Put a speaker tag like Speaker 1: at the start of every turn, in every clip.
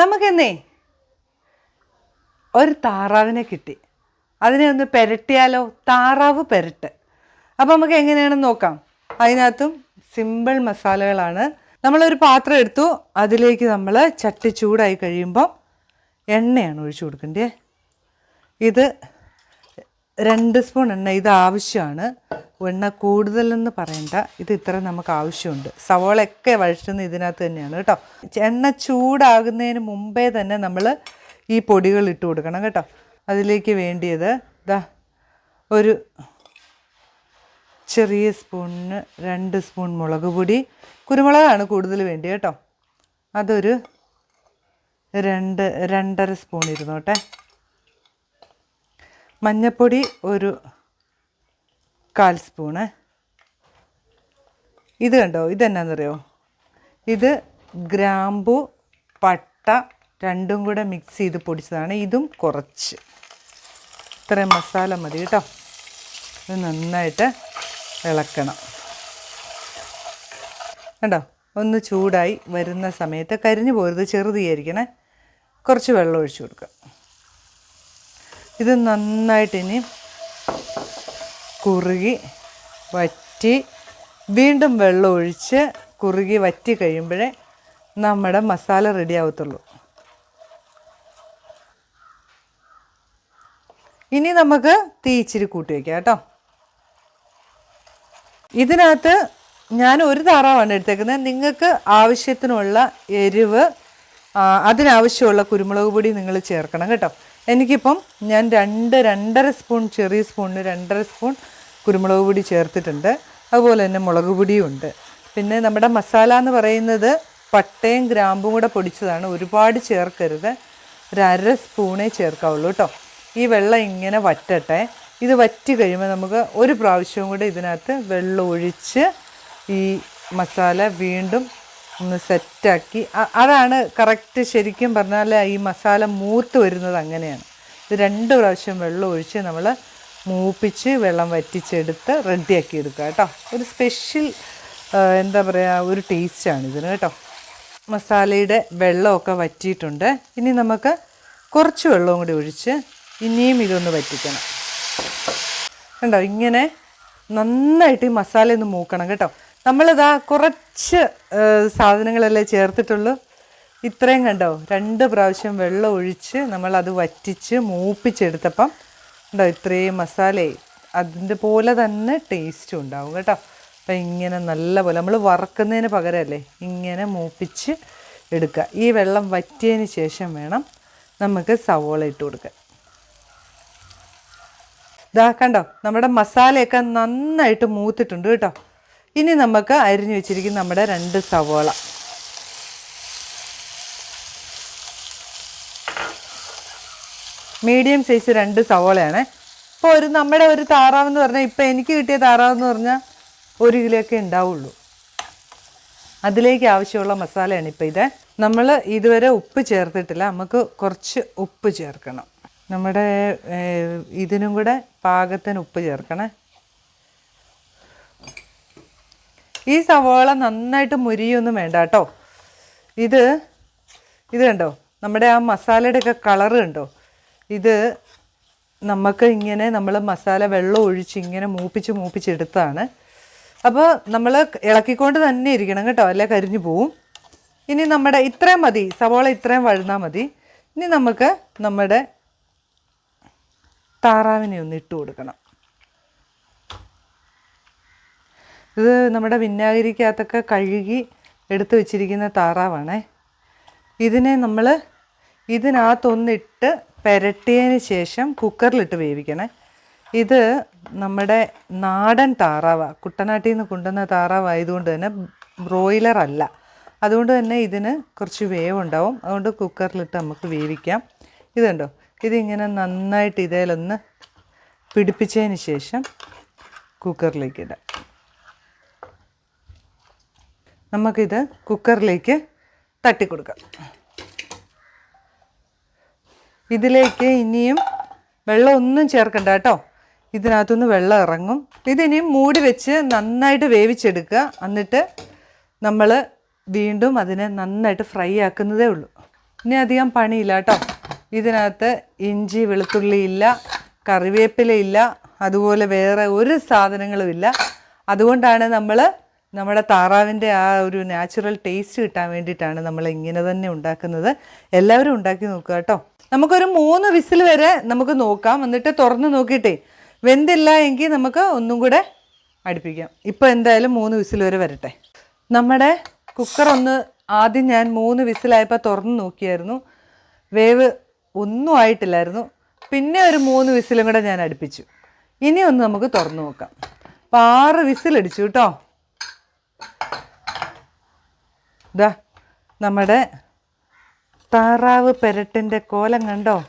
Speaker 1: നമുക്കെന്നേ ഒരു താറാവിനെ കിട്ടി. അതിനെ ഒന്ന് പെരട്ടിയാലോ? താറാവ് പെരട്ട്. അപ്പോൾ നമുക്ക് എങ്ങനെയാണെന്ന് നോക്കാം. അതിനകത്തും സിമ്പിൾ മസാലകളാണ്. നമ്മളൊരു പാത്രം എടുത്തു. അതിലേക്ക് നമ്മൾ ചട്ടി ചൂടായി കഴിയുമ്പം എണ്ണയാണ് ഒഴിച്ചു കൊടുക്കേണ്ടത് ഇത് രണ്ട് സ്പൂൺ എണ്ണ ഇത് ആവശ്യമാണ്. എണ്ണ കൂടുതലെന്ന് പറയണ്ട. ഇത് ഇത്ര നമുക്ക് ആവശ്യമുണ്ട്. സവോളയൊക്കെ വഴിച്ചുന്ന ഇതിനകത്ത് തന്നെയാണ് കേട്ടോ. എണ്ണ ചൂടാകുന്നതിന് മുമ്പേ തന്നെ നമ്മൾ ഈ പൊടികൾ ഇട്ട് കൊടുക്കണം കേട്ടോ. അതിലേക്ക് വേണ്ടിയത് ഇതാ ഒരു ചെറിയ സ്പൂണിന് രണ്ട് സ്പൂൺ മുളക് പൊടി. കുരുമുളകാണ് കൂടുതൽ വേണ്ടി കേട്ടോ. അതൊരു രണ്ട് രണ്ടര സ്പൂൺ ഇരുന്നോട്ടെ. മഞ്ഞൾപ്പൊടി ഒരു കാൽ സ്പൂണ്. ഇത് കണ്ടോ? ഇതെന്നാന്നറിയോ ഇത് ഗ്രാമ്പു പട്ട രണ്ടും കൂടെ മിക്സ് ചെയ്ത് പൊടിച്ചതാണ്. ഇതും കുറച്ച്. ഇത്രയും മസാല മതി കേട്ടോ. ഇത് നന്നായിട്ട് ഇളക്കണം. കണ്ടോ? ഒന്ന് ചൂടായി വരുന്ന സമയത്ത് കരിഞ്ഞു പോരുത് ചെറുതീയായിരിക്കണേ കുറച്ച് വെള്ളം ഒഴിച്ചു കൊടുക്കുക. ഇത് നന്നായിട്ട് ഇനി കുറുകി വറ്റി വീണ്ടും വെള്ളം ഒഴിച്ച് കുറുകി വറ്റി കഴിയുമ്പോഴേ നമ്മുടെ മസാല റെഡി ആവത്തുള്ളൂ. ഇനി നമുക്ക് തീ ഇച്ചിരി കൂട്ടി വയ്ക്കാം കേട്ടോ. ഇതിനകത്ത് ഞാൻ ഒരു താറാവാണ് എടുത്തേക്കുന്നത്. നിങ്ങൾക്ക് ആവശ്യത്തിനുള്ള എരിവ് അതിനാവശ്യമുള്ള കുരുമുളക് പൊടി നിങ്ങൾ ചേർക്കണം കേട്ടോ. എനിക്കിപ്പം ഞാൻ രണ്ട് രണ്ടര സ്പൂൺ ചെറിയ സ്പൂണിന് രണ്ടര സ്പൂൺ കുരുമുളക് പൊടി ചേർത്തിട്ടുണ്ട്. അതുപോലെ തന്നെ മുളക് പൊടിയും ഉണ്ട്. പിന്നെ നമ്മുടെ മസാല എന്ന് പറയുന്നത് പട്ടയും ഗ്രാമ്പും കൂടെ പൊടിച്ചതാണ്. ഒരുപാട് ചേർക്കരുത്. ഒരു അര സ്പൂണേ ചേർക്കാവുള്ളൂ കേട്ടോ. ഈ വെള്ളം ഇങ്ങനെ വറ്റട്ടെ. ഇത് വറ്റി കഴിയുമ്പോൾ നമുക്ക് ഒരു പ്രാവശ്യവും കൂടെ ഇതിനകത്ത് വെള്ളം ഒഴിച്ച് ഈ മസാല വീണ്ടും ഒന്ന് സെറ്റാക്കി. അതാണ് കറക്റ്റ് ശരിക്കും പറഞ്ഞാൽ ഈ മസാല മൂത്ത് വരുന്നത് അങ്ങനെയാണ്. ഇത് രണ്ട് പ്രാവശ്യം വെള്ളം ഒഴിച്ച് നമ്മൾ മൂപ്പിച്ച് വെള്ളം വറ്റിച്ചെടുത്ത് റെഡിയാക്കി എടുക്കുക കേട്ടോ. ഒരു സ്പെഷ്യൽ എന്താ പറയുക ഒരു ടേസ്റ്റാണ് ഇതിന് കേട്ടോ. മസാലയുടെ വെള്ളമൊക്കെ വറ്റിയിട്ടുണ്ട്. ഇനി നമുക്ക് കുറച്ച് വെള്ളവും കൂടി ഒഴിച്ച് ഇനിയും ഇതൊന്ന് വറ്റിക്കണം. കണ്ടോ? ഇങ്ങനെ നന്നായിട്ട് ഈ മസാല ഒന്ന് മൂക്കണം കേട്ടോ. നമ്മളിതാ കുറച്ച് സാധനങ്ങളല്ലേ ചേർത്തിട്ടുള്ളൂ. ഇത്രയും കണ്ടോ? രണ്ട് പ്രാവശ്യം വെള്ളം ഒഴിച്ച് നമ്മളത് വറ്റിച്ച് മൂപ്പിച്ചെടുത്തപ്പം ഉണ്ടോ ഇത്രയും മസാലയെ അതിന്റെ പോലെ തന്നെ ടേസ്റ്റും ഉണ്ടാവും കേട്ടോ. അപ്പം ഇങ്ങനെ നല്ല പോലെ നമ്മൾ വറക്കുന്നതിന് പകരമല്ലേ ഇങ്ങനെ മൂപ്പിച്ച് എടുക്കുക. ഈ വെള്ളം വറ്റിയതിന് ശേഷം വേണം നമുക്ക് സവോള ഇട്ട് കൊടുക്കാൻ. ഇതാ കണ്ടോ? നമ്മുടെ മസാലയൊക്കെ നന്നായിട്ട് മൂത്തിട്ടുണ്ട് കേട്ടോ. ഇനി നമുക്ക് അരിഞ്ഞു വെച്ചിരിക്കുന്ന നമ്മുടെ രണ്ട് സവോള. മീഡിയം സൈസ് രണ്ട് സവോളയാണ്. ഇപ്പോൾ ഒരു നമ്മുടെ ഒരു താറാവെന്ന് പറഞ്ഞാൽ ഇപ്പോൾ എനിക്ക് കിട്ടിയ താറാവെന്ന് പറഞ്ഞാൽ ഒരു കിലോയൊക്കെ ഉണ്ടാവുള്ളൂ. അതിലേക്ക് ആവശ്യമുള്ള മസാലയാണ് ഇപ്പോൾ ഇത്. നമ്മൾ ഇതുവരെ ഉപ്പ് ചേർത്തിട്ടില്ല. നമുക്ക് കുറച്ച് ഉപ്പ് ചേർക്കണം. നമ്മുടെ ഇതിനും കൂടെ പാകത്തിന് ഉപ്പ് ചേർക്കണേ. ഈ സവോള നന്നായിട്ട് മുരിയൊന്നും വേണ്ട കേട്ടോ. ഇത് ഇത് കണ്ടോ? നമ്മുടെ ആ മസാലയുടെ ഒക്കെ കളറ് കണ്ടോ? ഇത് നമുക്ക് ഇങ്ങനെ നമ്മൾ മസാല വെള്ളം ഒഴിച്ച് ഇങ്ങനെ മൂപ്പിച്ച് മൂപ്പിച്ചെടുത്താണ് അപ്പോൾ നമ്മൾ ഇളക്കിക്കൊണ്ട് തന്നെ ഇരിക്കണം കേട്ടോ. അല്ലെ? കരിഞ്ഞു പോവും. ഇനി നമ്മുടെ ഇത്രയും മതി. സവോള ഇത്രയും വഴുന്നാൽ മതി. ഇനി നമുക്ക് നമ്മുടെ താറാവിനെ ഒന്ന് ഇട്ട് കൊടുക്കണം. ഇത് നമ്മുടെ വിന്നാഗിരിക്കകത്തൊക്കെ കഴുകി എടുത്തു വെച്ചിരിക്കുന്ന താറാവാണേ. ഇതിനെ നമ്മൾ ഇതിനകത്തൊന്നിട്ട് പെരട്ടിയതിന് ശേഷം കുക്കറിലിട്ട് വേവിക്കണേ. ഇത് നമ്മുടെ നാടൻ താറാവാണ് കുട്ടനാട്ടിൽ നിന്ന് കൊണ്ടുവന്ന താറാവായതുകൊണ്ട് തന്നെ ബ്രോയിലർ അല്ല. അതുകൊണ്ട് തന്നെ ഇതിന് കുറച്ച് വേവുണ്ടാവും. അതുകൊണ്ട് കുക്കറിലിട്ട് നമുക്ക് വേവിക്കാം. ഇതുണ്ടോ ഇതിങ്ങനെ നന്നായിട്ട് ഇതേലൊന്ന് പിടിപ്പിച്ചതിന് ശേഷം കുക്കറിലേക്ക് ഇടാം. നമുക്കിത് കുക്കറിലേക്ക് തട്ടിക്കൊടുക്കാം. ഇതിലേക്ക് ഇനിയും വെള്ളമൊന്നും ചേർക്കണ്ട കേട്ടോ. ഇതിനകത്തുനിന്ന് വെള്ളം ഇറങ്ങും. ഇതിനിയും മൂടി വെച്ച് നന്നായിട്ട് വേവിച്ചെടുക്കുക. എന്നിട്ട് നമ്മൾ വീണ്ടും അതിനെ നന്നായിട്ട് ഫ്രൈ ആക്കുന്നതേ ഉള്ളൂ. ഇനി അധികം പണിയില്ല കേട്ടോ. ഇതിനകത്ത് ഇഞ്ചി വെളുത്തുള്ളി ഇല്ല കറിവേപ്പില ഇല്ല അതുപോലെ വേറെ ഒരു സാധനങ്ങളും ഇല്ല. അതുകൊണ്ടാണ് നമ്മൾ നമ്മുടെ താറാവിന്റെ ആ ഒരു നാച്ചുറൽ ടേസ്റ്റ് കിട്ടാൻ വേണ്ടിയിട്ടാണ് നമ്മൾ ഇങ്ങനെ തന്നെ ഉണ്ടാക്കുന്നത്. എല്ലാവരും ഉണ്ടാക്കി നോക്കുക കേട്ടോ. നമുക്കൊരു മൂന്ന് വിസിൽ വരെ നമുക്ക് നോക്കാം. എന്നിട്ട് തുറന്ന് നോക്കിയിട്ടേ വെന്തില്ല എങ്കിൽ നമുക്ക് ഒന്നും കൂടെ അടുപ്പിക്കാം. ഇപ്പോൾ എന്തായാലും മൂന്ന് വിസിൽ വരെ വരട്ടെ. നമ്മുടെ കുക്കർ ഒന്ന് ആദ്യം ഞാൻ മൂന്ന് വിസിലായപ്പോൾ തുറന്ന് നോക്കിയായിരുന്നു. വേവ് ഒന്നും ആയിട്ടില്ലായിരുന്നു. പിന്നെ ഒരു മൂന്ന് വിസിലും കൂടെ ഞാൻ അടുപ്പിച്ചു. ഇനി ഒന്ന് നമുക്ക് തുറന്ന് നോക്കാം. അപ്പോൾ ആറ് വിസിലടിച്ചു കേട്ടോ. ഇതാ നമ്മുടെ താറാവ് പെരട്ടിന്റെ കോലം കണ്ടോ?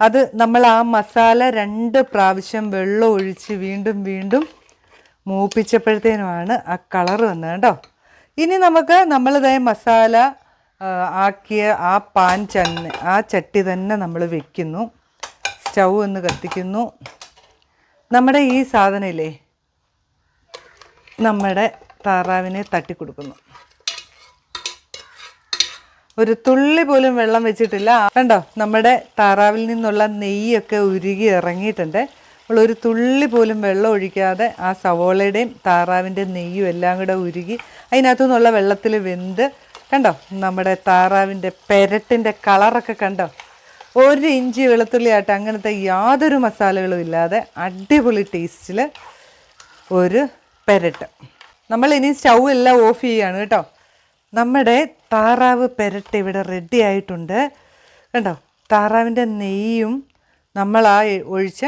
Speaker 1: അത് നമ്മൾ ആ മസാല രണ്ട് പ്രാവശ്യം വെള്ളം ഒഴിച്ച് വീണ്ടും വീണ്ടും മൂപ്പിച്ചപ്പോഴത്തേനുമാണ് ആ കളർ വന്നത് കേട്ടോ. ഇനി നമുക്ക് നമ്മളിതായ മസാല ആക്കിയ ആ പാൻ ചന്ന് ആ ചട്ടി തന്നെ നമ്മൾ വെക്കുന്നു. സ്റ്റൗ ഒന്ന് കത്തിക്കുന്നു. നമ്മുടെ ഈ സാധനമില്ലേ? നമ്മുടെ താറാവിനെ തട്ടിക്കൊടുക്കുന്നു. ഒരു തുള്ളി പോലും വെള്ളം വെച്ചിട്ടില്ല. കണ്ടോ നമ്മുടെ താറാവിൽ നിന്നുള്ള നെയ്യൊക്കെ ഉരുകി ഇറങ്ങിയിട്ടുണ്ട്. ഒരു തുള്ളി പോലും വെള്ളം ഒഴിക്കാതെ ആ സവോളയുടെയും താറാവിന്റെ നെയ്യും എല്ലാം കൂടെ ഉരുകി അതിനകത്തു നിന്നുള്ള വെള്ളത്തിൽ വെന്ത് കണ്ടോ നമ്മുടെ താറാവിന്റെ പെരട്ടിന്റെ കളറൊക്കെ കണ്ടോ ഒരു ഇഞ്ചി വെളുത്തുള്ളി ആയിട്ട് അങ്ങനത്തെ യാതൊരു മസാലകളും ഇല്ലാതെ അടിപൊളി ടേസ്റ്റിൽ ഒരു പെരട്ട്. നമ്മൾ ഇനി സ്റ്റൗ എല്ലാം ഓഫ് ചെയ്യുകയാണ് കേട്ടോ. നമ്മുടെ താറാവ് പെരട്ട് ഇവിടെ റെഡി ആയിട്ടുണ്ട്. കണ്ടോ? താറാവിന്റെ നെയ്യും നമ്മൾ ആ ഒഴിച്ച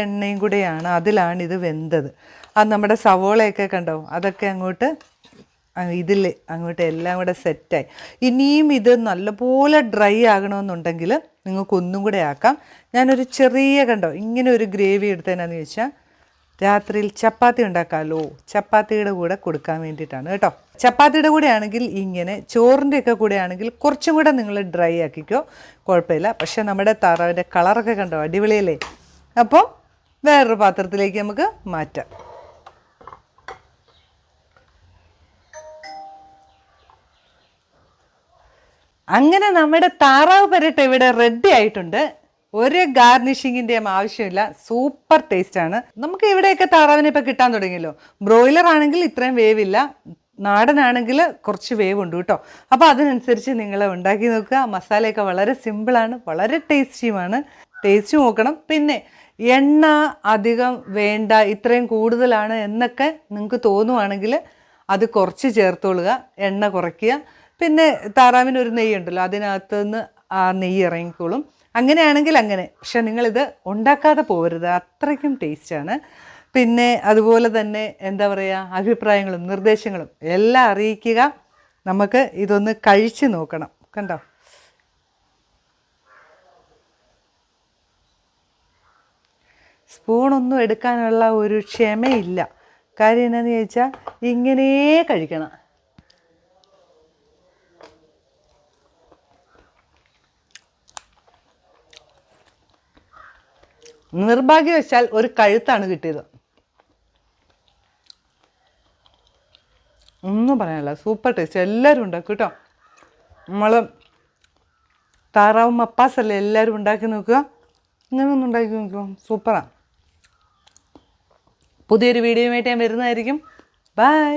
Speaker 1: എണ്ണയും കൂടെയാണ് അതിലാണ് ഇത് വെന്തത്. അത് നമ്മുടെ സവോളയൊക്കെ കണ്ടോ? അതൊക്കെ അങ്ങോട്ട് ഇതിൽ അങ്ങോട്ട് എല്ലാം കൂടെ സെറ്റായി ഇനിയും ഇത് നല്ലപോലെ ഡ്രൈ ആകണമെന്നുണ്ടെങ്കിൽ നിങ്ങൾക്ക് ഒന്നും കൂടെ ആക്കാം. ഞാനൊരു ചെറിയ കണ്ടോ ഇങ്ങനെ ഒരു ഗ്രേവി എടുത്തതിനാന്ന് ചോദിച്ചാൽ രാത്രിയിൽ ചപ്പാത്തി ഉണ്ടാക്കാമല്ലോ ചപ്പാത്തിയുടെ കൂടെ കൊടുക്കാൻ വേണ്ടിയിട്ടാണ് കേട്ടോ. ചപ്പാത്തിയുടെ കൂടെ ആണെങ്കിൽ ഇങ്ങനെ ചോറിന്റെ ഒക്കെ കൂടെ ആണെങ്കിൽ കുറച്ചും കൂടെ നിങ്ങൾ ഡ്രൈ ആക്കിക്കോ. കുഴപ്പമില്ല. പക്ഷേ നമ്മുടെ താറാവിന്റെ കളറൊക്കെ കണ്ടോ? അടിപൊളിയല്ലേ? അപ്പോൾ വേറൊരു പാത്രത്തിലേക്ക് നമുക്ക് മാറ്റാം. അങ്ങനെ നമ്മുടെ താറാവ് പെരട്ട് ഇവിടെ റെഡി ആയിട്ടുണ്ട്. ഒരു ഗാർണിഷിങ്ങിന്റെയും ആവശ്യമില്ല. സൂപ്പർ ടേസ്റ്റ് ആണ്. നമുക്ക് ഇവിടെയൊക്കെ താറാവിനെ ഇപ്പം കിട്ടാൻ തുടങ്ങിയല്ലോ. ബ്രോയിലർ ആണെങ്കിൽ ഇത്രയും വേവില്ല. നാടനാണെങ്കിൽ കുറച്ച് വേവ് ഉണ്ട് കേട്ടോ. അപ്പോൾ അതിനനുസരിച്ച് നിങ്ങൾ ഉണ്ടാക്കി നോക്കുക. മസാലയൊക്കെ വളരെ സിമ്പിളാണ് വളരെ ടേസ്റ്റിയുമാണ് ടേസ്റ്റ് നോക്കണം. പിന്നെ എണ്ണ അധികം വേണ്ട ഇത്രയും കൂടുതലാണ് എന്നൊക്കെ നിങ്ങൾക്ക് തോന്നുവാണെങ്കിൽ അത് കുറച്ച് ചേർത്തോളുക എണ്ണ കുറയ്ക്കുക. പിന്നെ താറാവിന് ഒരു നെയ്യ് ഉണ്ടല്ലോ അതിനകത്ത് നിന്ന് ആ നെയ്യ് ഇറങ്ങിക്കോളും. അങ്ങനെയാണെങ്കിൽ അങ്ങനെ. പക്ഷെ നിങ്ങളിത് ഉണ്ടാക്കാതെ പോകരുത് അത്രയ്ക്കും ടേസ്റ്റാണ് പിന്നെ അതുപോലെ തന്നെ എന്താ പറയുക അഭിപ്രായങ്ങളും നിർദ്ദേശങ്ങളും എല്ലാം അറിയിക്കുക. നമുക്ക് ഇതൊന്ന് കഴിച്ചു നോക്കണം. കണ്ടോ? സ്പൂണൊന്നും എടുക്കാനുള്ള ഒരു ക്ഷമയില്ല. കാര്യം എന്നാന്ന് ചോദിച്ചാൽ ഇങ്ങനെ കഴിക്കണം. നിർഭാഗ്യവശാൽ ഒരു കഴുത്താണ് കിട്ടിയത്. ഒന്നും പറയാനില്ല. സൂപ്പർ ടേസ്റ്റ് എല്ലാവരും ഉണ്ടാക്കും കേട്ടോ. നമ്മൾ താറാവും മപ്പാസല്ലേ എല്ലാവരും ഉണ്ടാക്കി നോക്കുക? ഇങ്ങനെ ഒന്ന് ഉണ്ടാക്കി നോക്കുക സൂപ്പറാണ് പുതിയൊരു വീഡിയോയുമായിട്ട് ഞാൻ വരുന്നതായിരിക്കും. ബൈ